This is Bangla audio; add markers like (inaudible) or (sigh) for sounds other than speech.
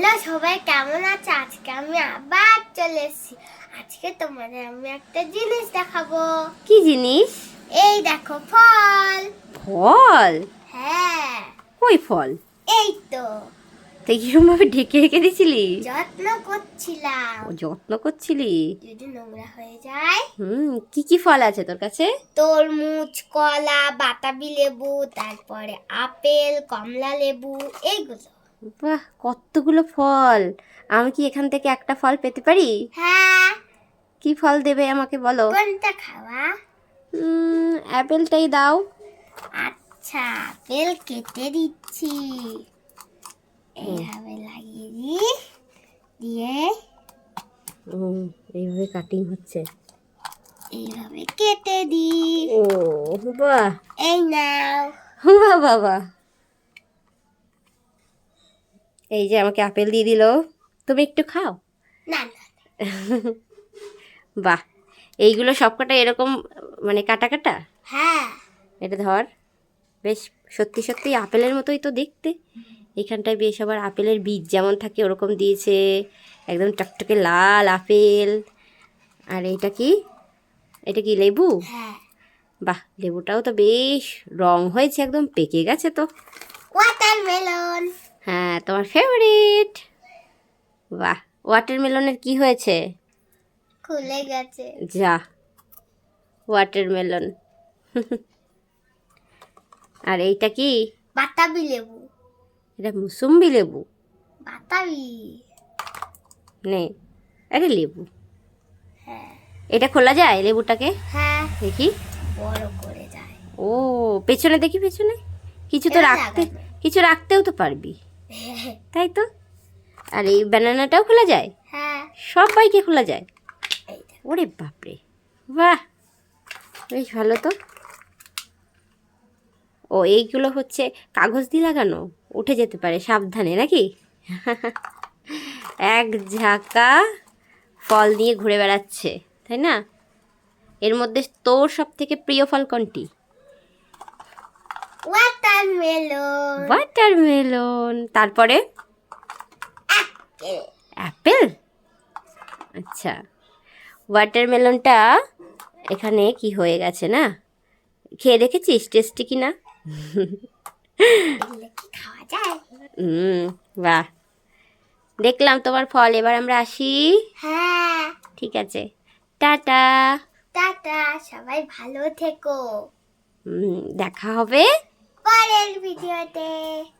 হ্যালো সবাই কেমন আছে? আজকে আমি আবার চলে এসেছি। আজকে তোমাদের আমি একটা জিনিস দেখাবো। কি জিনিস? এই দেখো ফল। ফল? হ্যাঁ। ওই ফল? এই তো। তুই কীরকম ভাবে ঢেকে রেখে দিছিলি? যত্ন করছিলাম। ও যত্ন করছিলি? যদি নোংরা হয়ে যায়। হুম কি কি ফল আছে তোর কাছে? তরমুজ কলা বাতাবি লেবু তারপরে আপেল কমলা লেবু এইগুলো। বাহ কতগুলো ফল। আমি কি এখান থেকে একটা ফল পেতে পারি? হ্যাঁ। কি ফল দেবে আমাকে বলো? কোনটা খাওয়া? অ্যাপেলটাই দাও। আচ্ছা আপেল কেটে দিচ্ছি। এইভাবে লাগিয়ে দিই দিয়ে এইভাবে কাটিং হচ্ছে। এইভাবে কেটে দিই। ও বাহ। এই নাও। বাহ বাবা এই যে আমাকে আপেল দিয়ে দিল। তুমি একটু খাও। না (laughs) বাহ এইগুলো সবকটা এরকম মানে কাটা কাটা হ্যাঁ। এটা ধর বেশ সত্যি সত্যি আপেলের মতোই তো দেখতে। এখানটায় বেশ আবার আপেলের বীজ যেমন থাকে ওরকম দিয়েছে। একদম টকটকে লাল আপেল। আর এটা কি? এটা কি লেবু? হ্যাঁ। বাহ লেবুটাও তো বেশ রং হয়েছে একদম পেকে গেছে তো। ওয়াটারমেলন হ্যাঁ তোমার ফেভারিট বাহ ওয়াটারমেলনের কি হয়েছে? খুলে গেছে। যা ওয়াটারমেলন (laughs) আর এইটা কি? বাতাবি লেবু। এটা মুসুম্বি লেবু? বাতাবি। নে আরে লেবু। হ্যাঁ। এটা খোলা যায় লেবুটাকে? হ্যাঁ। দেখি। বড় করে যায়। ও পেছনে দেখি পেছনে? কিছু তো রাখতে কিছু রাখতেও তো পারবি। তাই তো আর এই ব্যানানাটাও খোলা যায়? হ্যাঁ। সব বাইকে খোলা যায়? ওরে বাপরে। বাহ! বেশ ভালো তো। ও এইগুলো হচ্ছে কাগজ দিয়ে লাগানো? উঠে যেতে পারে সাবধানে নাকি? (laughs) এক ঝাঁকা ফল নিয়ে ঘুরে বেড়াচ্ছে তাই না? এর মধ্যে তোর সব থেকে প্রিয় ফল কোনটি? ওয়াটারমেলন ওয়াটারমেলন তারপরে? অ্যাপেল আচ্ছা। ওয়াটারমেলনটা এখানে কি হয়ে গেছে না? খেয়ে দেখেছিস? টেস্টি কি না হুম বাহ। দেখলাম তোমার ফল এবার আমরা আসি। হ্যাঁ। ঠিক আছে। টাটা। টাটা সবাই ভালো থেকো। দেখা হবে। por el video de...